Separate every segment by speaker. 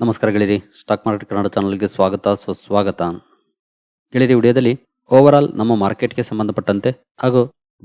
Speaker 1: ನಮಸ್ಕಾರ ಗೆಳೆಯರಿ, stock market Kannada ಚಾನಲ್ಗೆ ಸ್ವಾಗತ, ಸುಸ್ವಾಗತ. ಗೆಳೆಯರಿ, ವಿಡಿಯೋದಲ್ಲಿ ಓವರ್ ಆಲ್ ನಮ್ಮ ಮಾರ್ಕೆಟ್ಗೆ ಸಂಬಂಧಪಟ್ಟಂತೆ ಹಾಗೂ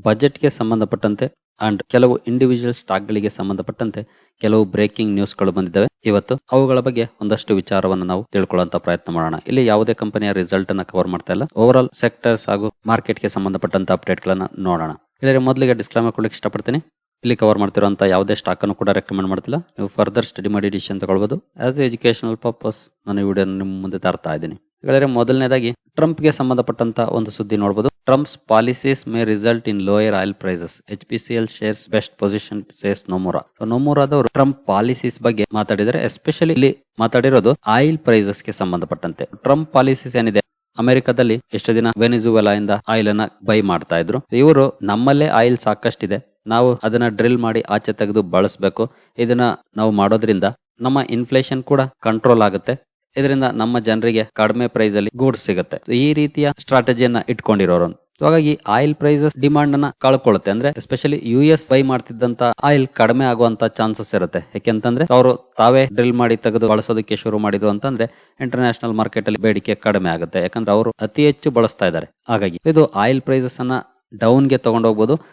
Speaker 1: ಬಜೆಟ್ಗೆ ಸಂಬಂಧಪಟ್ಟಂತೆ ಅಂಡ್ ಕೆಲವು ಇಂಡಿವಿಜುವಲ್ ಸ್ಟಾಕ್ಗಳಿಗೆ ಸಂಬಂಧಪಟ್ಟಂತೆ ಕೆಲವು ಬ್ರೇಕಿಂಗ್ ನ್ಯೂಸ್ಗಳು ಬಂದಿದ್ದಾವೆ. ಇವತ್ತು ಅವುಗಳ ಬಗ್ಗೆ ಒಂದಷ್ಟು ವಿಚಾರವನ್ನು ನಾವು ತಿಳ್ಕೊಳ್ಳುವಂತ ಪ್ರಯತ್ನ ಮಾಡೋಣ. ಇಲ್ಲಿ ಯಾವುದೇ ಕಂಪನಿಯ ರಿಸಲ್ಟ್ ಅನ್ನ ಕವರ್ ಮಾಡ್ತಾ ಇಲ್ಲ. ಓವರ್ ಸೆಕ್ಟರ್ಸ್ ಹಾಗೂ ಮಾರ್ಕೆಟ್ಗೆ ಸಂಬಂಧಪಟ್ಟಂತ ಅಪ್ಡೇಟ್ ಗಳನ್ನ ನೋಡೋಣ. ಇಲ್ಲಿ ಮೊದಲಿಗೆ ಡಿಸ್ಕ್ಲೈಮರ್ ಕೊಡ್ಲಿಕ್ಕೆ ಇಷ್ಟಪಡ್ತೀನಿ. ಇಲ್ಲಿ ಕವರ್ ಮಾಡ್ತಿರುವಂತ ಯಾವುದೇ ಸ್ಟಾಕ್ ಅನ್ನು ಕೂಡ ರೆಕಮೆಂಡ್ ಮಾಡ್ತಿಲ್ಲ. ನೀವು ಫರ್ದರ್ ಸ್ಟಡಿ ಮಾಡಿ ಡಿಸಿಷನ್ ತಗೊಳ್ಬಹುದು ಆಸ್ ಎಜುಕೇಶನಲ್ ಪರ್ಪಸ್ ನಾನು ಈ ವಿಡಿಯೋ ನಿಮ್ಮ ಮುಂದೆ ತರ್ತಾ ಇದ್ದೀನಿ. ಗೆಳೆಯರೆ ಮೊದಲನೇದಾಗಿ ಟ್ರಂಪ್ಗೆ ಸಂಬಂಧಪಟ್ಟಂತ ಒಂದು ಸುದ್ದಿ ನೋಡಬಹುದು Trump's policies may result in lower oil prices H P C L shares best position says Nomura ನೊಮುರಾದವರು Trump policies ಬಗ್ಗೆ ಮಾತಾಡಿದರೆ ಎಸ್ಪೆಷಲಿ ಇಲ್ಲಿ ಮಾತಾಡಿರೋದು ಆಯಿಲ್ ಪ್ರೈಸಸ್ಗೆ ಸಂಬಂಧಪಟ್ಟಂತೆ. ಟ್ರಂಪ್ ಪಾಲಿಸೀಸ್ ಏನಿದೆ? ಅಮೆರಿಕದಲ್ಲಿ ಎಷ್ಟು ದಿನ ವೆನಿಜುವೆಲಾ ಇಂದ ಆಯಿಲ್ ಅನ್ನ ಬೈ ಮಾಡ್ತಾ ಇದ್ರು. ಇವರು ನಮ್ಮಲ್ಲೇ ಆಯಿಲ್ ಸಾಕಷ್ಟಿದೆ. ನಾವು ಅದನ್ನ ಡ್ರಿಲ್ ಮಾಡಿ ಆಚೆ ತೆಗೆದು ಬಳಸಬೇಕು. ಇದನ್ನ ನಾವು ಮಾಡೋದ್ರಿಂದ ನಮ್ಮ ಇನ್ಫ್ಲೇಷನ್ ಕೂಡ ಕಂಟ್ರೋಲ್ ಆಗುತ್ತೆ. ಇದರಿಂದ ನಮ್ಮ ಜನರಿಗೆ ಕಡಿಮೆ ಪ್ರೈಸ್ ಅಲ್ಲಿ ಗೂಡ್ಸ್ ಸಿಗುತ್ತೆ. ಈ ರೀತಿಯ ಸ್ಟ್ರಾಟಜಿಯನ್ನ ಇಟ್ಕೊಂಡಿರೋರು. ಹಾಗಾಗಿ ಆಯಿಲ್ ಪ್ರೈಸಸ್ ಡಿಮಾಂಡ್ ಅನ್ನ ಕಳ್ಕೊಳ್ಳುತ್ತೆ ಅಂದ್ರೆ ಎಸ್ಪೆಷಲಿ ಯು ಎಸ್ ಬೈ ಮಾಡ್ತಿದ್ದಂತ ಆಯಿಲ್ ಕಡಿಮೆ ಆಗುವಂತ ಚಾನ್ಸಸ್ ಇರುತ್ತೆ. ಯಾಕೆಂತಂದ್ರೆ ಅವರು ತಾವೇ ಡ್ರಿಲ್ ಮಾಡಿ ತೆಗೆದು ಬಳಸೋದಕ್ಕೆ ಶುರು ಮಾಡಿದ್ರು ಅಂತಂದ್ರೆ ಇಂಟರ್ನ್ಯಾಷನಲ್ ಮಾರ್ಕೆಟ್ ಅಲ್ಲಿ ಬೇಡಿಕೆ ಕಡಿಮೆ ಆಗುತ್ತೆ. ಯಾಕಂದ್ರೆ ಅವರು ಅತಿ ಹೆಚ್ಚು ಬಳಸ್ತಾ ಇದ್ದಾರೆ. ಹಾಗಾಗಿ ಇದು ಆಯಿಲ್ ಪ್ರೈಸಸ್ ಅನ್ನ ಡೌನ್ಗೆ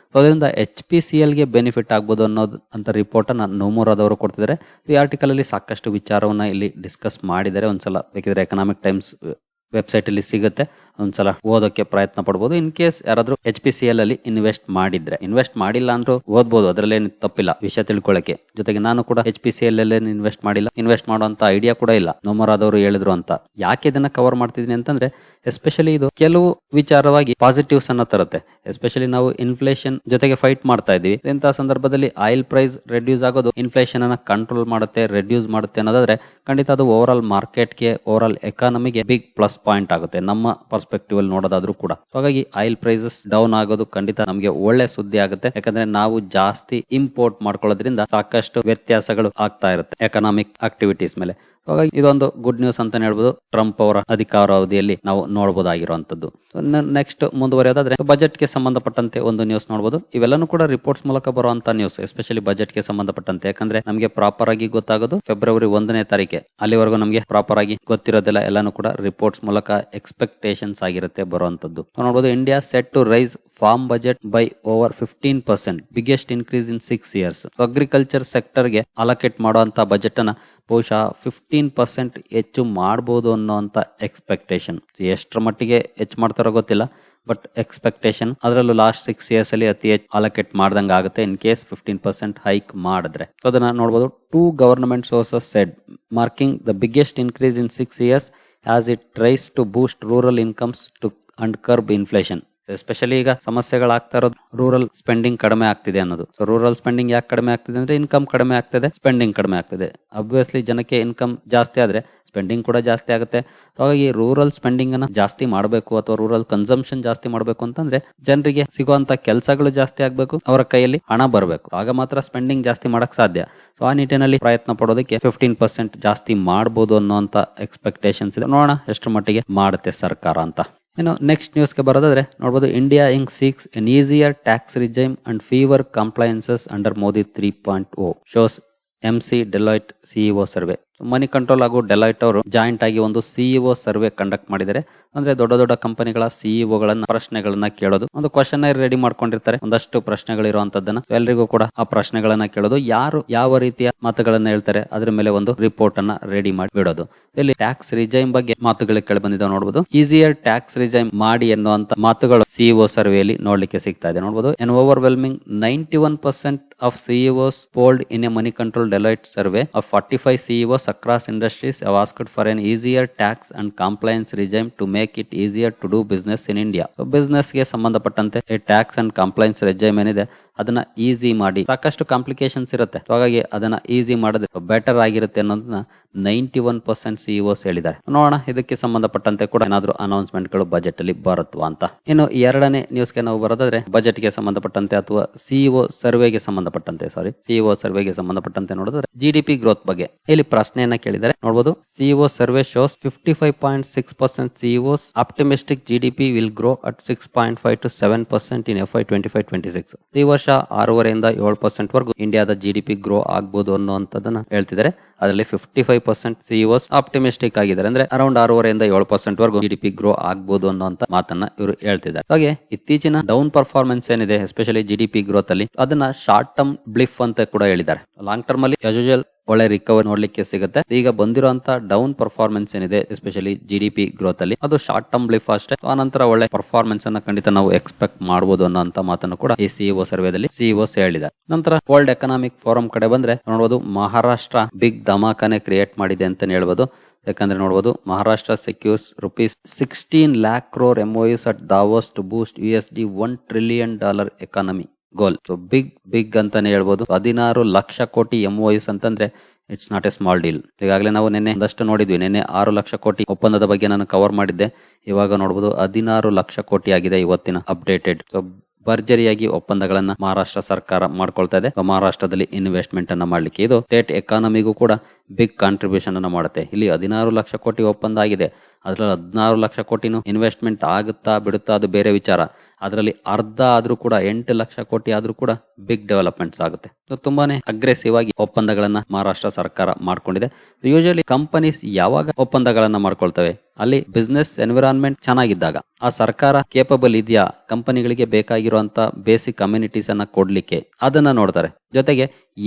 Speaker 1: ಸೊ ಅದರಿಂದ ಎಚ್ ಪಿ ಸಿ ಎಲ್ಗೆ ಬೆನಿಫಿಟ್ ಆಗ್ಬೋದು ಅನ್ನೋದು ಅಂತ ರಿಪೋರ್ಟನ್ನು ನೋಮೋರಾದವರು ಕೊಡ್ತಿದ್ದಾರೆ ಈ ಆರ್ಟಿಕಲಲ್ಲಿ ಸಾಕಷ್ಟು ವಿಚಾರವನ್ನು ಇಲ್ಲಿ ಡಿಸ್ಕಸ್ ಮಾಡಿದರೆ ಒಂದ್ಸಲ ಬೇಕಿದ್ರೆ ಎಕನಾಮಿಕ್ ಟೈಮ್ಸ್ ವೆಬ್ಸೈಟಲ್ಲಿ ಸಿಗುತ್ತೆ. ಒಂದ್ಸಲ ಓದೋಕೆ ಪ್ರಯತ್ನ ಪಡ್ಬೋದು. ಇನ್ ಕೇಸ್ ಯಾರಾದ್ರೂ ಎಚ್ ಪಿ ಸಿ ಎಲ್ ಅಲ್ಲಿ ಇನ್ವೆಸ್ಟ್ ಮಾಡಿದ್ರೆ. ಇನ್ವೆಸ್ಟ್ ಮಾಡಿಲ್ಲ ಅಂದ್ರೂ ಓದ್ಬೋದು. ಅದ್ರಲ್ಲೇನು ತಪ್ಪಿಲ್ಲ ವಿಷಯ ತಿಳ್ಕೊಳ್ಳಕ್ಕೆ ಜೊತೆಗೆ ನಾನು ಕೂಡ H P C L invest ಮಾಡಿಲ್ಲ. ಇನ್ವೆಸ್ಟ್ ಮಾಡುವಂತ ಐಡಿಯಾ ಕೂಡ ಇಲ್ಲ. ನೋಮರಾದವರು ಹೇಳಿದ್ರು ಅಂತ. ಯಾಕೆ ಇದನ್ನ ಕವರ್ ಮಾಡ್ತಿದೀನಿ ಅಂತಂದ್ರೆ ಎಸ್ಪೆಷಲಿ ಇದು ಕೆಲವು ವಿಚಾರವಾಗಿ ಪಾಸಿಟಿವ್ಸ್ ಅನ್ನ ತರುತ್ತೆ. ಎಸ್ಪೆಷಲಿ ನಾವು ಇನ್ಫ್ಲೇಷನ್ ಜೊತೆಗೆ ಫೈಟ್ ಮಾಡ್ತಾ ಇದೀವಿ ಇಂತಹ ಸಂದರ್ಭದಲ್ಲಿ ಆಯಿಲ್ ಪ್ರೈಸ್ ರೆಡ್ಯೂಸ್ ಆಗೋದು ಇನ್ಫ್ಲೇಷನ್ ಅನ್ನ ಕಂಟ್ರೋಲ್ ಮಾಡುತ್ತೆ ರೆಡ್ಯೂಸ್ ಮಾಡುತ್ತೆ ಅನ್ನೋದಾದ್ರೆ ಖಂಡಿತ ಅದು ಓವರ್ ಆಲ್ ಮಾರ್ಕೆಟ್ಗೆ ಓವರ್ ಆಲ್ ಎಕಾನಮಿಗೆ ಬಿಗ್ ಪ್ಲಸ್ ಪಾಯಿಂಟ್ ಆಗುತ್ತೆ. ನಮ್ಮ ಪರ್ಸ್ಪೆಕ್ಟಿವ್ ಅಲ್ಲಿ ನೋಡೋದಾದ್ರೂ ಕೂಡ. ಹಾಗಾಗಿ ಆಯಿಲ್ ಪ್ರೈಸಸ್ ಡೌನ್ ಆಗೋದು ಖಂಡಿತ ನಮಗೆ ಒಳ್ಳೆ ಸುದ್ದಿ ಆಗುತ್ತೆ. ಯಾಕಂದ್ರೆ ನಾವು ಜಾಸ್ತಿ ಇಂಪೋರ್ಟ್ ಮಾಡ್ಕೊಳ್ಳೋದ್ರಿಂದ ಸಾಕಷ್ಟು ವ್ಯತ್ಯಾಸಗಳು ಆಗ್ತಾ ಇರುತ್ತೆ ಎಕನಾಮಿಕ್ ಆಕ್ಟಿವಿಟೀಸ್ ಮೇಲೆ. ಹಾಗಾಗಿ ಇದೊಂದು ಗುಡ್ ನ್ಯೂಸ್ ಅಂತಾನೆ ಹೇಳ್ಬೋದು. ಟ್ರಂಪ್ ಅವರ ಅಧಿಕಾರಾವಧಿಯಲ್ಲಿ ನಾವು ನೋಡಬಹುದಾಗಿರುವಂತದ್ದು ನೆಕ್ಸ್ಟ್ ಮುಂದುವರಿಯೋದಾದ್ರೆ ಬಜೆಟ್ಗೆ ಸಂಬಂಧಪಟ್ಟಂತೆ ಒಂದು ನ್ಯೂಸ್ ನೋಡಬಹುದು ಇವೆಲ್ಲನೂ ಕೂಡ ರಿಪೋರ್ಟ್ಸ್ ಮೂಲಕ ಬರುವಂತ ನ್ಯೂಸ್ ಎಸ್ಪೆಷಲಿ ಬಜೆಟ್ಗೆ ಸಂಬಂಧಪಟ್ಟಂತೆ. ಯಾಕಂದ್ರೆ ನಮಗೆ ಪ್ರಾಪರ್ ಆಗಿ ಗೊತ್ತಾಗೋದು ಫೆಬ್ರವರಿ ಒಂದನೇ ತಾರೀಕೆ ಅಲ್ಲಿವರೆಗೂ ನಮಗೆ ಪ್ರಾಪರ್ ಆಗಿ ಗೊತ್ತಿರೋದಿಲ್ಲ. ಎಲ್ಲಾನು ಕೂಡ ರಿಪೋರ್ಟ್ಸ್ ಮೂಲಕ ಎಕ್ಸ್ಪೆಕ್ಟೇಷನ್ಸ್ ಆಗಿರುತ್ತೆ ಬರುವಂತದ್ದು ನೋಡಬಹುದು India set to raise farm budget by over fifteen percent biggest increase in six years agriculture ಸೆಕ್ಟರ್ಗೆ allocate ಮಾಡುವಂತ ಬಜೆಟ್ ಅನ್ನ ಬಹುಶಃ ಫಿಫ್ಟೀನ್ ಪರ್ಸೆಂಟ್ ಹೆಚ್ಚು ಮಾಡಬಹುದು ಅನ್ನೋಂಥ ಎಕ್ಸ್ಪೆಕ್ಟೇಷನ್ ಎಷ್ಟರ ಮಟ್ಟಿಗೆ ಹೆಚ್ಚು ಮಾಡ್ತಾರೋ ಗೊತ್ತಿಲ್ಲ ಬಟ್ ಎಕ್ಸ್ಪೆಕ್ಟೇಷನ್ ಅದರಲ್ಲೂ ಲಾಸ್ಟ್ ಸಿಕ್ಸ್ ಇಯರ್ಸ್ ಅಲ್ಲಿ ಅತಿ ಹೆಚ್ಚು ಅಲೋಕೇಟ್ ಮಾಡ್ದಂಗೆ ಆಗುತ್ತೆ in case fifteen percent hike ಮಾಡಿದ್ರೆ. ಅದನ್ನ ನೋಡಬಹುದು two government sources said marking the biggest increase in six years as it tries to boost rural incomes to and curb inflation especially ಈಗ ಸಮಸ್ಯೆಗಳಾಗ್ತಾ ಇರೋದು ರೂರಲ್ ಸ್ಪೆಂಡಿಂಗ್ ಕಡಿಮೆ ಆಗ್ತಿದೆ ಅನ್ನೋದು. ಸೊ ರೂರಲ್ ಸ್ಪೆಂಡಿಂಗ್ ಯಾಕೆ ಕಡಿಮೆ ಆಗ್ತಿದೆ ಅಂದ್ರೆ ಇನ್ಕಮ್ ಕಡಿಮೆ ಆಗ್ತದೆ ಸ್ಪೆಂಡಿಂಗ್ ಕಡಿಮೆ ಆಗ್ತದೆ. ಅಬ್ವಿಯಸ್ಲಿ ಜನಕ್ಕೆ ಇನ್ಕಮ್ ಜಾಸ್ತಿ ಆದ್ರೆ ಸ್ಪೆಂಡಿಂಗ್ ಕೂಡ ಜಾಸ್ತಿ ಆಗುತ್ತೆ. ಹಾಗಾಗಿ ರೂರಲ್ ಸ್ಪೆಂಡಿಂಗ್ ಅನ್ನ ಜಾಸ್ತಿ ಮಾಡಬೇಕು ಅಥವಾ ರೂರಲ್ ಕನ್ಸಂಪ್ಷನ್ ಜಾಸ್ತಿ ಮಾಡಬೇಕು ಅಂತಂದ್ರೆ ಜನರಿಗೆ ಸಿಗುವಂತ ಕೆಲಸಗಳು ಜಾಸ್ತಿ ಆಗಬೇಕು, ಅವರ ಕೈಯಲ್ಲಿ ಹಣ ಬರಬೇಕು. ಆಗ ಮಾತ್ರ ಸ್ಪೆಂಡಿಂಗ್ ಜಾಸ್ತಿ ಮಾಡಕ್ ಸಾಧ್ಯ. ಸೊ ಆ ನಿಟ್ಟಿನಲ್ಲಿ ಪ್ರಯತ್ನ ಪಡೋದಕ್ಕೆ ಫಿಫ್ಟೀನ್ ಪರ್ಸೆಂಟ್ ಜಾಸ್ತಿ ಮಾಡಬಹುದು ಅನ್ನೋಂತ ಎಕ್ಸ್ಪೆಕ್ಟೇಷನ್ಸ್ ಇದೆ. ನೋಡೋಣ ಎಷ್ಟು ಮಟ್ಟಿಗೆ ಮಾಡುತ್ತೆ ಸರ್ಕಾರ ಅಂತ. ಇನ್ನು ನೆಕ್ಸ್ಟ್ ನ್ಯೂಸ್ಗೆ ಬರೋದಾದ್ರೆ ನೋಡ್ಬೋದು India Inc seeks an easier tax regime and fewer compliances under Modi three point O shows M C Deloitte CEO survey Moneycontrol ಹಾಗೂ ಡೆಲೈಟ್ ಅವರು ಜಾಯಿಂಟ್ ಆಗಿ ಒಂದು ಸಿಇಒ ಸರ್ವೆ ಕಂಡಕ್ಟ್ ಮಾಡಿದ್ದಾರೆ. ಅಂದ್ರೆ ದೊಡ್ಡ ದೊಡ್ಡ ಕಂಪನಿಗಳ ಸಿಇಒಗಳನ್ನ ಪ್ರಶ್ನೆಗಳನ್ನ ಕೇಳೋದು. ಒಂದು ಕ್ವಶನ್ ರೆಡಿ ಮಾಡ್ಕೊಂಡಿರ್ತಾರೆ. ಒಂದಷ್ಟು ಪ್ರಶ್ನೆಗಳಿರುವಂತದ್ದನ್ನ ಎಲ್ಲರಿಗೂ ಕೂಡ ಆ ಪ್ರಶ್ನೆಗಳನ್ನ ಕೇಳೋದು. ಯಾರು ಯಾವ ರೀತಿಯ ಮಾತುಗಳನ್ನ ಹೇಳ್ತಾರೆ ಅದ್ರ ಮೇಲೆ ಒಂದು ರಿಪೋರ್ಟ್ ಅನ್ನ ರೆಡಿ ಮಾಡಿ ಬಿಡೋದು. ಇಲ್ಲಿ ಟ್ಯಾಕ್ಸ್ ರಿಜೈಮ್ ಬಗ್ಗೆ ಮಾತುಗಳು ಕೇಳಿ ಬಂದಿದ್ದಾವೆ ನೋಡಬಹುದು ಈಸಿಯರ್ ಟ್ಯಾಕ್ಸ್ ರಿಜೈಮ್ ಮಾಡಿ ಎನ್ನುವಂತ ಮಾತುಗಳು ಸಿಇಒ ಸರ್ವೆಯಲ್ಲಿ ನೋಡ್ಲಿಕ್ಕೆ ಸಿಗ್ತಾ ಇದೆ ನೋಡಬಹುದು an overwhelming ninety one percent of CEOs polled in a money control Deloitte survey of 45 CEOs across industries have asked for an easier tax and compliance regime to make it easier to do business in India. So business ಗೆ ಸಂಬಂಧಪಟ್ಟಂತೆ tax and compliance ರೆಜೈಮ್ ಏನಿದೆ ಅದನ್ನ easy ಮಾಡಿ. ಸಾಕಷ್ಟು complications ಇರುತ್ತೆ. ಹಾಗಾಗಿ ಅದನ್ನ easy ಮಾಡಿದ್ರೆ ಬೆಟರ್ ಆಗಿರುತ್ತೆ ಅನ್ನೋದನ್ನ ನೈಂಟಿ ಒನ್ ಪರ್ಸೆಂಟ್ ಸಿಇಒಸ್ ಹೇಳಿದ್ದಾರೆ. ನೋಡೋಣ, ಇದಕ್ಕೆ ಸಂಬಂಧಪಟ್ಟಂತೆ ಕೂಡ ಏನಾದ್ರು ಅನೌನ್ಸ್ಮೆಂಟ್ಗಳು ಬಜೆಟ್ ಅಲ್ಲಿ ಬರುತ್ತವಾ ಅಂತ. ಇನ್ನು ಎರಡನೇ ನ್ಯೂಸ್ಗೆ ನಾವು ಬರೋದಾದ್ರೆ ಬಜೆಟ್ಗೆ ಸಂಬಂಧಪಟ್ಟಂತೆ ಅಥವಾ ಸಿಇಒ ಸರ್ವೆಗೆ ಸಂಬಂಧಪಟ್ಟಂತೆ ಸಾರಿ ಸಿಇಒ ಸರ್ವೆಗೆ ಸಂಬಂಧಪಟ್ಟಂತೆ ನೋಡಿದ್ರೆ ಜಿಡಿಪಿ ಗ್ರೋತ್ ಬಗ್ಗೆ. ಇಲ್ಲಿ ಪ್ರಶ್ನೆಯನ್ನ ಕೇಳಿದರೆ ನೋಡಬಹುದು CEO survey shows fifty five point six percent CEOs optimistic GDP will grow at six point five to seven percent in F Y twenty five twenty six ಈ ವರ್ಷ ಆರೂವರೆಯಿಂದ ಏಳು ಪರ್ಸೆಂಟ್ ವರೆಗೂ ಇಂಡಿಯಾದ ಜಿ ಡಿ ಪಿ ಗ್ರೋ ಆಗ್ಬೋದು ಅನ್ನುವಂಥದ್ದನ್ನ ಹೇಳ್ತಿದ್ದಾರೆ. ಅದರಲ್ಲಿ fifty five percent CEOs optimistic ಆಗಿದ್ದಾರೆ. ಅಂದ್ರೆ ಅರೌಂಡ್ ಆರೂವರೆಯಿಂದ ಏಳು ಪರ್ಸೆಂಟ್ ವರೆಗೂ ಜಿ ಡಿ ಪಿ ಗ್ರೋ ಆಗ್ಬೋದು ಅನ್ನುವಂತ ಮಾತನ್ನ ಇವರು ಹೇಳ್ತಿದ್ದಾರೆ. ಹಾಗೆ ಇತ್ತೀಚಿನ ಡೌನ್ ಪರ್ಫಾರ್ಮೆನ್ಸ್ ಏನಿದೆ especially G D P growth ಅಲ್ಲಿ, ಅದನ್ನ ಶಾರ್ಟ್ ಟರ್ಮ್ ಬ್ಲಿಫ್ ಅಂತ ಕೂಡ ಹೇಳಿದ್ದಾರೆ. ಲಾಂಗ್ ಟರ್ಮ್ ಅಲ್ಲಿ ಯೂಶುವಲ್ ಒಳ್ಳೆ ರಿಕವರ್ ನೋಡ್ಲಿಕ್ಕೆ ಸಿಗುತ್ತೆ. ಈಗ ಬಂದಿರುವಂತ ಡೌನ್ ಪರ್ಫಾರ್ಮೆನ್ಸ್ ಏನಿದೆ especially G D P growth ಅಲ್ಲಿ, ಅದು ಶಾರ್ಟ್ ಟರ್ಮ್ ಬ್ಲಿಫ್ ಅಷ್ಟೇ. ಆನಂತರ ಒಳ್ಳೆ ಪರ್ಫಾರ್ಮೆನ್ಸ್ ಅನ್ನ ಖಂಡಿತ ನಾವು ಎಕ್ಸ್ಪೆಕ್ಟ್ ಮಾಡಬಹುದು ಅನ್ನೋಂತ ಮಾತನ್ನು ಕೂಡ ಈ ಸಿಇಒ ಸರ್ವೇದಲ್ಲಿ ಸಿಇಒಸ್ ಹೇಳಿದ ನಂತರ ವರ್ಲ್ಡ್ ಎಕನಾಮಿಕ್ ಫೋರಂ ಕಡೆ ಬಂದ್ರೆ ನೋಡಬಹುದು ಮಹಾರಾಷ್ಟ್ರ ಬಿಗ್ ಧಮಾಕನೆ ಕ್ರಿಯೇಟ್ ಮಾಡಿದೆ ಅಂತ ಹೇಳ್ಬೋದು. ಯಾಕಂದ್ರೆ ನೋಡಬಹುದು Maharashtra secures rupees sixteen lakh crore MoUs at Davos to boost U S D one trillion dollar economy goal so big big ಅಂತಾನೆ ಹೇಳ್ಬೋದು. ಹದಿನಾರು ಲಕ್ಷ ಕೋಟಿ ಎಂಒಯುಸ್ ಅಂತಂದ್ರೆ it's not a small deal ಈಗಾಗಲೇ ನಾವು ನಿನ್ನೆ ಒಂದಷ್ಟು ನೋಡಿದ್ವಿ. ನಿನ್ನೆ ಆರು ಲಕ್ಷ ಕೋಟಿ ಒಪ್ಪಂದದ ಬಗ್ಗೆ ನಾನು ಕವರ್ ಮಾಡಿದ್ದೆ. ಇವಾಗ ನೋಡ್ಬೋದು ಹದಿನಾರು ಲಕ್ಷ ಕೋಟಿ ಆಗಿದೆ ಇವತ್ತಿನ ಅಪ್ಡೇಟೆಡ್ ಸೊ ಭರ್ಜರಿಯಾಗಿ ಒಪ್ಪಂದಗಳನ್ನ ಮಹಾರಾಷ್ಟ್ರ ಸರ್ಕಾರ ಮಾಡ್ಕೊಳ್ತಾ ಇದೆ. ಮಹಾರಾಷ್ಟ್ರದಲ್ಲಿ ಇನ್ವೆಸ್ಟ್ಮೆಂಟ್ ಅನ್ನ ಮಾಡ್ಲಿಕ್ಕೆ ಇದು ಸ್ಟೇಟ್ ಎಕಾನಮಿಗೂ ಕೂಡ ಬಿಗ್ ಕಾಂಟ್ರಿಬ್ಯೂಷನ್ ಅನ್ನ ಮಾಡುತ್ತೆ. ಇಲ್ಲಿ ಹದಿನಾರು ಲಕ್ಷ ಕೋಟಿ ಒಪ್ಪಂದ ಆಗಿದೆ. ಅದರಲ್ಲಿ ಹದಿನಾರು ಲಕ್ಷ ಕೋಟಿನೂ ಇನ್ವೆಸ್ಟ್ಮೆಂಟ್ ಆಗುತ್ತಾ ಬಿಡುತ್ತಾ ಅದು ಬೇರೆ ವಿಚಾರ. ಅದರಲ್ಲಿ ಅರ್ಧ ಆದ್ರೂ ಕೂಡ, ಎಂಟು ಲಕ್ಷ ಕೋಟಿ ಆದ್ರೂ ಕೂಡ ಬಿಗ್ ಡೆವಲಪ್ಮೆಂಟ್ಸ್ ಆಗುತ್ತೆ. ಸೊ ತುಂಬಾನೇ ಅಗ್ರೆಸಿವ್ ಆಗಿ ಒಪ್ಪಂದಗಳನ್ನ ಮಹಾರಾಷ್ಟ್ರ ಸರ್ಕಾರ ಮಾಡ್ಕೊಂಡಿದೆ. ಯೂಶಲಿ ಕಂಪನೀಸ್ ಯಾವಾಗ ಒಪ್ಪಂದಗಳನ್ನ ಮಾಡ್ಕೊಳ್ತವೆ? ಅಲ್ಲಿ ಬಿಸ್ನೆಸ್ ಎನ್ವಿರಾನ್ಮೆಂಟ್ ಚೆನ್ನಾಗಿದ್ದಾಗ ಆ ಸರ್ಕಾರ ಕೇಪಬಲ್ ಇದೆಯಾ ಕಂಪನಿಗಳಿಗೆ ಬೇಕಾಗಿರುವಂತ ಬೇಸಿಕ್ ಕಮ್ಯುನಿಟೀಸ್ ಅನ್ನ ಕೊಡ್ಲಿಕ್ಕೆ ಅದನ್ನ ನೋಡ್ತಾರೆ. ಜೊತೆಗೆ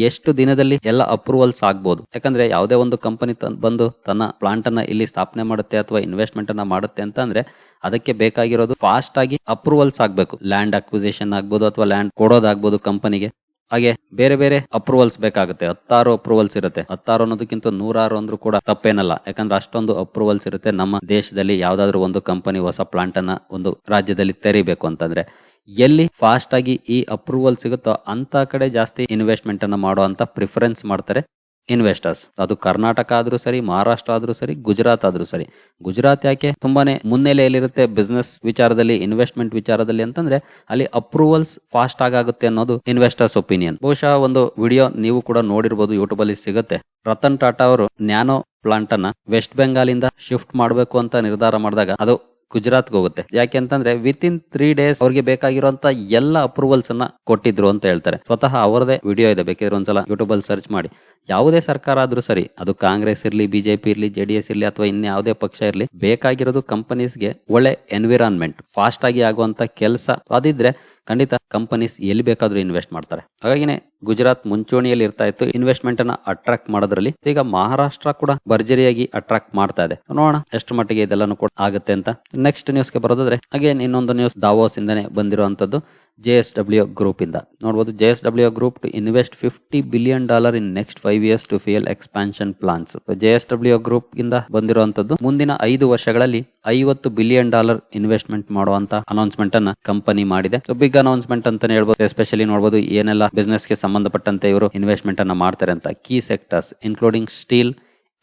Speaker 1: ಎಷ್ಟು ದಿನದಲ್ಲಿ ಎಲ್ಲ ಅಪ್ರೂವಲ್ಸ್ ಆಗ್ಬೋದು? ಯಾಕಂದ್ರೆ ಯಾವುದೇ ಒಂದು ಕಂಪನಿ ಬಂದು ತನ್ನ ಪ್ಲಾಂಟ್ ಅನ್ನ ಇಲ್ಲಿ ಸ್ಥಾಪನೆ ಮಾಡುತ್ತೆ ಅಥವಾ ಇನ್ವೆಸ್ಟ್ಮೆಂಟ್ ಅನ್ನ ಮಾಡುತ್ತೆ ಅಂತ ಅಂದ್ರೆ ಅದಕ್ಕೆ ಬೇಕಾಗಿರೋದು ಫಾಸ್ಟ್ ಆಗಿ ಅಪ್ರೂವಲ್ಸ್ ಆಗ್ಬೇಕು. ಲ್ಯಾಂಡ್ ಅಕ್ವಿಸಿಷನ್ ಆಗ್ಬೋದು ಅಥವಾ ಲ್ಯಾಂಡ್ ಕೊಡೋದಾಗ್ಬೋದು ಕಂಪನಿಗೆ ಹಾಗೆ ಬೇರೆ ಬೇರೆ ಅಪ್ರೂವಲ್ಸ್ ಬೇಕಾಗುತ್ತೆ. ಹತ್ತಾರು ಅಪ್ರೂವಲ್ಸ್ ಇರುತ್ತೆ. ಹತ್ತಾರು ಅನ್ನೋದಕ್ಕಿಂತ ನೂರಾರು ಅಂದ್ರೂ ಕೂಡ ತಪ್ಪೇನಲ್ಲ. ಯಾಕಂದ್ರೆ ಅಷ್ಟೊಂದು ಅಪ್ರೂವಲ್ಸ್ ಇರುತ್ತೆ ನಮ್ಮ ದೇಶದಲ್ಲಿ ಯಾವ್ದಾದ್ರು ಒಂದು ಕಂಪನಿ ಹೊಸ ಪ್ಲಾಂಟ್ ಅನ್ನ ಒಂದು ರಾಜ್ಯದಲ್ಲಿ ತೆರಿಬೇಕು ಅಂತಂದ್ರೆ. ಎಲ್ಲಿ ಫಾಸ್ಟ್ ಆಗಿ ಈ ಅಪ್ರೂವಲ್ ಸಿಗುತ್ತೋ ಅಂತ ಕಡೆ ಜಾಸ್ತಿ ಇನ್ವೆಸ್ಟ್ಮೆಂಟ್ ಅನ್ನ ಮಾಡುವಂತ ಪ್ರಿಫರೆನ್ಸ್ ಮಾಡ್ತಾರೆ. ಇನ್ವೆಸ್ಟರ್ಸ್ ಅದು ಕರ್ನಾಟಕ ಆದ್ರೂ ಸರಿ, ಮಹಾರಾಷ್ಟ್ರ ಆದ್ರೂ ಸರಿ, ಗುಜರಾತ್ ಆದ್ರೂ ಸರಿ. ಗುಜರಾತ್ ಯಾಕೆ? ತುಂಬಾನೇ ಮುನ್ನೆಲೆಯಲ್ಲಿರುತ್ತೆ ಬಿಸ್ನೆಸ್ ವಿಚಾರದಲ್ಲಿ ಇನ್ವೆಸ್ಟ್ಮೆಂಟ್ ವಿಚಾರದಲ್ಲಿ ಅಂತಂದ್ರೆ ಅಲ್ಲಿ ಅಪ್ರೂವಲ್ಸ್ ಫಾಸ್ಟ್ ಆಗುತ್ತೆ ಅನ್ನೋದು ಇನ್ವೆಸ್ಟರ್ಸ್ ಒಪಿನಿಯನ್ ಬಹುಶಃ ಒಂದು ವಿಡಿಯೋ ನೀವು ಕೂಡ ನೋಡಿರ್ಬೋದು ಯೂಟ್ಯೂಬ್ ಅಲ್ಲಿ ಸಿಗುತ್ತೆ. ರತನ್ ಟಾಟಾ ಅವರು ನ್ಯಾನೋ ಪ್ಲಾಂಟ್ ಅನ್ನ ವೆಸ್ಟ್ ಬೆಂಗಾಲ್ ಇಂದ ಶಿಫ್ಟ್ ಮಾಡಬೇಕು ಅಂತ ನಿರ್ಧಾರ ಮಾಡಿದಾಗ ಅದು ಗುಜರಾತ್ಗೆ ಹೋಗುತ್ತೆ. ಯಾಕೆ ಅಂತಂದ್ರೆ ವಿತ್ ಇನ್ ತ್ರೀ ಡೇಸ್ ಅವ್ರಿಗೆ ಬೇಕಾಗಿರುವಂತ ಎಲ್ಲ ಅಪ್ರೂವಲ್ಸ್ ಅನ್ನ ಕೊಟ್ಟಿದ್ರು ಅಂತ ಹೇಳ್ತಾರೆ. ಸ್ವತಃ ಅವರದೇ ವಿಡಿಯೋ ಇದೆ. ಬೇಕಿದ್ರೆ ಒಂದ್ಸಲ ಯೂಟ್ಯೂಬ್ ಅಲ್ಲಿ ಸರ್ಚ್ ಮಾಡಿ. ಯಾವುದೇ ಸರ್ಕಾರ ಆದ್ರೂ ಸರಿ, ಅದು ಕಾಂಗ್ರೆಸ್ ಇರ್ಲಿ ಬಿಜೆಪಿ ಇರ್ಲಿ ಜೆಡಿಎಸ್ ಇರ್ಲಿ, ಅಥವಾ ಇನ್ಯಾವುದೇ ಪಕ್ಷ ಇರ್ಲಿ, ಬೇಕಾಗಿರೋದು ಕಂಪನೀಸ್ಗೆ ಒಳ್ಳೆ ಎನ್ವಿರಾನ್ಮೆಂಟ್ ಫಾಸ್ಟ್ ಆಗಿ ಆಗುವಂತ ಕೆಲಸ. ಅದಿದ್ರೆ ಖಂಡಿತ ಕಂಪನೀಸ್ ಎಲ್ಲಿ ಬೇಕಾದ್ರೂ ಇನ್ವೆಸ್ಟ್ ಮಾಡ್ತಾರೆ. ಹಾಗಾಗಿನೇ ಗುಜರಾತ್ ಮುಂಚೂಣಿಯಲ್ಲಿ ಇರ್ತಾ ಇತ್ತು ಇನ್ವೆಸ್ಟ್ಮೆಂಟ್ ಅನ್ನ ಅಟ್ರಾಕ್ಟ್ ಮಾಡೋದ್ರಲ್ಲಿ ಈಗ ಮಹಾರಾಷ್ಟ್ರ ಕೂಡ ಭರ್ಜರಿಯಾಗಿ ಅಟ್ರಾಕ್ಟ್ ಮಾಡ್ತಾ ಇದೆ. ನೋಡೋಣ ಎಷ್ಟು ಮಟ್ಟಿಗೆ ಇದೆಲ್ಲಾನು ಕೂಡ ಆಗುತ್ತೆ ಅಂತ. ನೆಕ್ಸ್ಟ್ ನ್ಯೂಸ್ಗೆ ಬರೋದಾದ್ರೆ ಹಾಗೆ ಇನ್ನೊಂದು ನ್ಯೂಸ್ ದಾವೋಸ್ ಇಂದನೇ ಬಂದಿರುವಂತದ್ದು ಜೆ ಎಸ್ ಡಬ್ಲ್ಯೂ ಗ್ರೂಪ್ ಇಂದ. ನೋಡಬಹುದು J S W group to invest fifty billion dollar in next five years to fuel expansion plans J S W group ಇಂದ ಬಂದಿರುವಂತದ್ದು ಮುಂದಿನ ಐದು ವರ್ಷಗಳಲ್ಲಿ ಐವತ್ತು ಬಿಲಿಯನ್ ಡಾಲರ್ ಇನ್ವೆಸ್ಟ್ಮೆಂಟ್ ಮಾಡುವಂತ ಅನೌನ್ಸ್ಮೆಂಟ್ ಅನ್ನ ಕಂಪನಿ ಮಾಡಿದೆ. ಸೊ ಬಿಗ್ ಅನೌನ್ಸ್ಮೆಂಟ್ ಅಂತಾನೆ ಹೇಳ್ಬೋದು. ಎಸ್ಪೆಷಲಿ ನೋಡಬಹುದು ಏನೆಲ್ಲ ಬಿಸ್ನೆಸ್ಗೆ ಸಂಬಂಧಪಟ್ಟಂತೆ ಇವರು ಇನ್ವೆಸ್ಟ್ಮೆಂಟ್ ಅನ್ನ ಮಾಡ್ತಾರೆ ಅಂತ. Key sectors including steel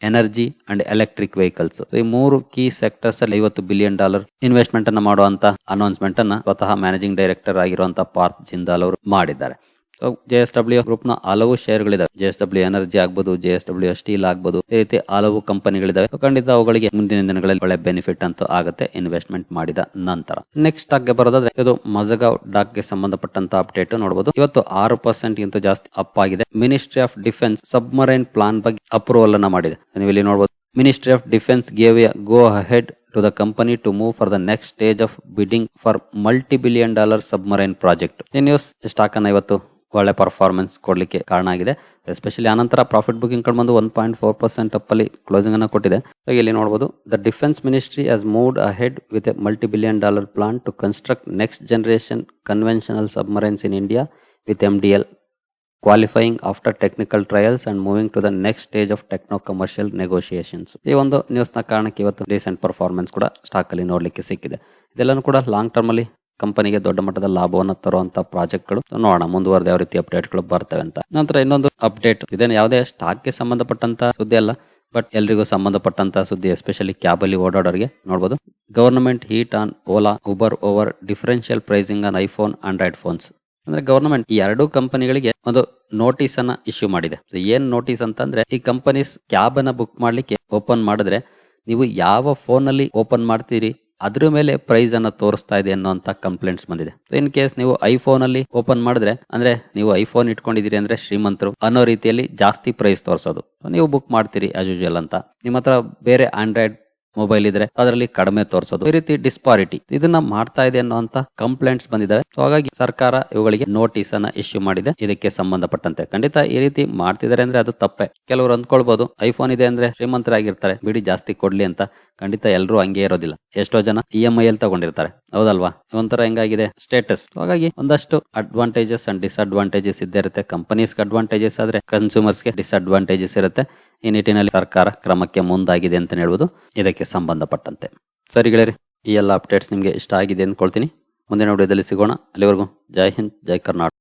Speaker 1: energy and electric vehicles. ಈ ಮೂರು ಕೀ ಸೆಕ್ಟರ್ಸ್ ಅಲ್ಲಿ ಐವತ್ತು ಬಿಲಿಯನ್ ಡಾಲರ್ ಇನ್ವೆಸ್ಟ್ಮೆಂಟ್ ಅನ್ನ ಮಾಡುವಂತ ಅನೌನ್ಸ್ಮೆಂಟ್ ಅನ್ನ ಸ್ವತಃ ಮ್ಯಾನೇಜಿಂಗ್ ಡೈರೆಕ್ಟರ್ ಆಗಿರುವಂತಹ ಪಾರ್ಕ್ ಜಿಂದಾಲ್ ಅವರು ಮಾಡಿದ್ದಾರೆ. ಜೆ ಎಸ್ ಡಬ್ಲ್ಯೂ ಗ್ರೂಪ್ನ ಹಲವು ಶೇರ್ಗಳಿದಾವೆ ಜೆ ಎಸ್ ಡಬ್ಲ್ಯೂ ಎನರ್ಜಿ ಆಗ್ಬಹುದು ಜೆ ಎಸ್ ಡಬ್ಲ್ಯೂ ಸ್ಟೀಲ್ ಆಗ್ಬಹುದು ಈ ರೀತಿ ಹಲವು ಕಂಪನಿಗಳಿದಾವೆ. ಖಂಡಿತ ಅವುಗಳಿಗೆ ಮುಂದಿನ ದಿನಗಳಲ್ಲಿ ಒಳ್ಳೆ ಬೆನಿಫಿಟ್ ಅಂತ ಆಗುತ್ತೆ ಇನ್ವೆಸ್ಟ್ಮೆಂಟ್ ಮಾಡಿದ ನಂತರ. ನೆಕ್ಸ್ಟ್ ಆಗಿ ಬರೋದಾದ್ರೆ, ಇದು ಮಜಗಾವ್ ಡಾಕ್ಗೆ ಸಂಬಂಧಪಟ್ಟಂತ ಅಪ್ಡೇಟ್ ನೋಡಬಹುದು ಇವತ್ತು ಆರು ಪರ್ಸೆಂಟ್ ಗಿಂತ ಜಾಸ್ತಿ ಅಪ್ ಆಗಿದೆ. Ministry of defence submarine plan ಬಗ್ಗೆ ಅಪ್ರೂವಲ್ ಅನ್ನ ಮಾಡಿದೆ. ನೀವು ಇಲ್ಲಿ ನೋಡಬಹುದು ministry of defence gave a go ahead to the company to move for the next stage of bidding for multi billion dollar submarine project ಈ news stock ಅನ್ನ ಇವತ್ತು ಒಳ್ಳೆ ಪರ್ಫಾರ್ಮೆನ್ಸ್ ಕೊಡಲಿಕ್ಕೆ ಕಾರಣ ಆಗಿದೆ. ಎಸ್ಪೆಷಲಿ ಆನಂತರ ಪ್ರಾಫಿಟ್ ಬುಕಿಂಗ್ ಕಡೆ ಬಂದು one point four percent up ಅಲ್ಲಿ ಕ್ಲೋಸಿಂಗ್ ಅನ್ನು ಕೊಟ್ಟಿದೆ. ಇಲ್ಲಿ ನೋಡಬಹುದು the defence ministry has moved ahead with a multi billion dollar plan to construct next generation conventional submarines in India with M D L qualifying after technical trials and moving to the next stage of techno commercial negotiations ಈ ಒಂದು ನ್ಯೂಸ್ನ ಕಾರಣಕ್ಕೆ ಇವತ್ತು recent performance ಕೂಡ stock ಅಲ್ಲಿ ನೋಡಲಿಕ್ಕೆ ಸಿಕ್ಕಿದೆ. ಇದೆಲ್ಲನೂ ಕೂಡ ಲಾಂಗ್ ಟರ್ಮ್ ಅಲ್ಲಿ ಕಂಪನಿಗೆ ದೊಡ್ಡ ಮಟ್ಟದ ಲಾಭವನ್ನು ತರುವಂತ ಪ್ರಾಜೆಕ್ಟ್ಗಳು. ನೋಡೋಣ, ಮುಂದುವರೆದ ಯಾವ ರೀತಿ ಅಪ್ಡೇಟ್ಗಳು ಬರ್ತವೆ ಅಂತ. ನಂತರ ಇನ್ನೊಂದು ಅಪ್ಡೇಟ್, ಇದೇನು ಯಾವುದೇ ಸ್ಟಾಕ್ಗೆ ಸಂಬಂಧಪಟ್ಟಂತ ಸುದ್ದಿ ಅಲ್ಲ, ಬಟ್ ಎಲ್ರಿಗೂ ಸಂಬಂಧಪಟ್ಟಂತ ಸುದ್ದಿ, ಎಸ್ಪೆಷಲಿ ಕ್ಯಾಬ್ ಅಲ್ಲಿ ಓಡಾಡೋರಿಗೆ ನೋಡಬಹುದು government heat on Ola, Uber over, differential pricing on iPhone, Android phones. ಅಂದ್ರೆ ಗವರ್ನಮೆಂಟ್ ಈ ಎರಡು ಕಂಪನಿಗಳಿಗೆ ಒಂದು ನೋಟಿಸ್ ಅನ್ನ ಇಶ್ಯೂ ಮಾಡಿದೆ. ಏನ್ ನೋಟಿಸ್ ಅಂತಂದ್ರೆ, ಈ ಕಂಪನೀಸ್ ಕ್ಯಾಬ್ ಅನ್ನ ಬುಕ್ ಮಾಡ್ಲಿಕ್ಕೆ ಓಪನ್ ಮಾಡಿದ್ರೆ, ನೀವು ಯಾವ ಫೋನ್ ಅಲ್ಲಿ ಓಪನ್ ಮಾಡ್ತೀರಿ ಅದ್ರ ಮೇಲೆ ಪ್ರೈಸ್ ಅನ್ನ ತೋರಿಸ್ತಾ ಇದೆ ಅನ್ನೋಂತ ಕಂಪ್ಲೇಂಟ್ಸ್ ಬಂದಿದೆ. ಇನ್ ಕೇಸ್ ನೀವು ಐಫೋನ್ ಅಲ್ಲಿ ಓಪನ್ ಮಾಡಿದ್ರೆ, ಅಂದ್ರೆ ನೀವು ಐಫೋನ್ ಇಟ್ಕೊಂಡಿದ್ದೀರಿ ಅಂದ್ರೆ ಶ್ರೀಮಂತರು ಅನ್ನೋ ರೀತಿಯಲ್ಲಿ ಜಾಸ್ತಿ ಪ್ರೈಸ್ ತೋರಿಸೋದು. ನೀವು ಬುಕ್ ಮಾಡ್ತೀರಿ ಆಸ್ ಅಂತ. ನಿಮ್ಮ ಹತ್ರ ಬೇರೆ ಆಂಡ್ರಾಯ್ಡ್ ಮೊಬೈಲ್ ಇದ್ರೆ ಅದರಲ್ಲಿ ಕಡಿಮೆ ತೋರಿಸೋದು. ಈ ರೀತಿ ಡಿಸ್ಪಾರಿಟಿ ಇದನ್ನ ಮಾಡ್ತಾ ಇದೆ ಅನ್ನುವಂತ ಕಂಪ್ಲೇಂಟ್ಸ್ ಬಂದಿದ್ದಾವೆ ಹಾಗಾಗಿ ಸರ್ಕಾರ ಇವುಗಳಿಗೆ ನೋಟಿಸ್ ಅನ್ನ ಇಶ್ಯೂ ಮಾಡಿದೆ. ಇದಕ್ಕೆ ಸಂಬಂಧಪಟ್ಟಂತೆ. ಖಂಡಿತ ಈ ರೀತಿ ಮಾಡ್ತಿದ್ದಾರೆ ಅಂದ್ರೆ ಅದು ತಪ್ಪೆ. ಕೆಲವರು ಅಂದ್ಕೊಳ್ಬಹುದು ಐಫೋನ್ ಇದೆ ಅಂದ್ರೆ ಶ್ರೀಮಂತರಾಗಿರ್ತಾರೆ. ಬಿಡಿ ಜಾಸ್ತಿ ಕೊಡ್ಲಿ ಅಂತ ಖಂಡಿತ ಎಲ್ಲರೂ ಹಂಗೆ ಇರೋದಿಲ್ಲ. ಎಷ್ಟೋ ಜನ ಇ ಎಂ ಐ ಅಲ್ಲಿ ತಗೊಂಡಿರ್ತಾರೆ. ಹೌದಲ್ವಾ? ಒಂಥರ ಹೆಂಗಾಗಿದೆ? ಸ್ಟೇಟಸ್ ಹಾಗಾಗಿ ಒಂದಷ್ಟು ಅಡ್ವಾಂಟೇಜಸ್ ಅಂಡ್ ಡಿಸ್ಅಡ್ವಾಂಟೇಜಸ್ ಇದ್ದೇ ಇರುತ್ತೆ. ಕಂಪನೀಸ್ಗೆ ಅಡ್ವಾಂಟೇಜಸ್ ಆದ್ರೆ ಕನ್ಸ್ಯೂಮರ್ಸ್ಗೆ ಡಿಸ್ಅಡ್ವಾಂಟೇಜಸ್ ಇರುತ್ತೆ. ಈ ನಿಟ್ಟಿನಲ್ಲಿ ಸರ್ಕಾರ ಕ್ರಮಕ್ಕೆ ಮುಂದಾಗಿದೆ ಅಂತ ಹೇಳ್ಬೋದು. ಇದಕ್ಕೆ ಸಂಬಂಧಪಟ್ಟಂತೆ. ಸರಿ ಗೆಳೆಯರಿ, ಈ ಎಲ್ಲ ಅಪ್ಡೇಟ್ಸ್ ನಿಮಗೆ ಇಷ್ಟ ಆಗಿದೆ ಅಂದ್ಕೊಳ್ತೀನಿ. ಮುಂದಿನ ವಿಡಿಯೋದಲ್ಲಿ ಸಿಗೋಣ. ಅಲ್ಲಿವರೆಗೂ ಜೈ ಹಿಂದ್, ಜೈ ಕರ್ನಾಟಕ.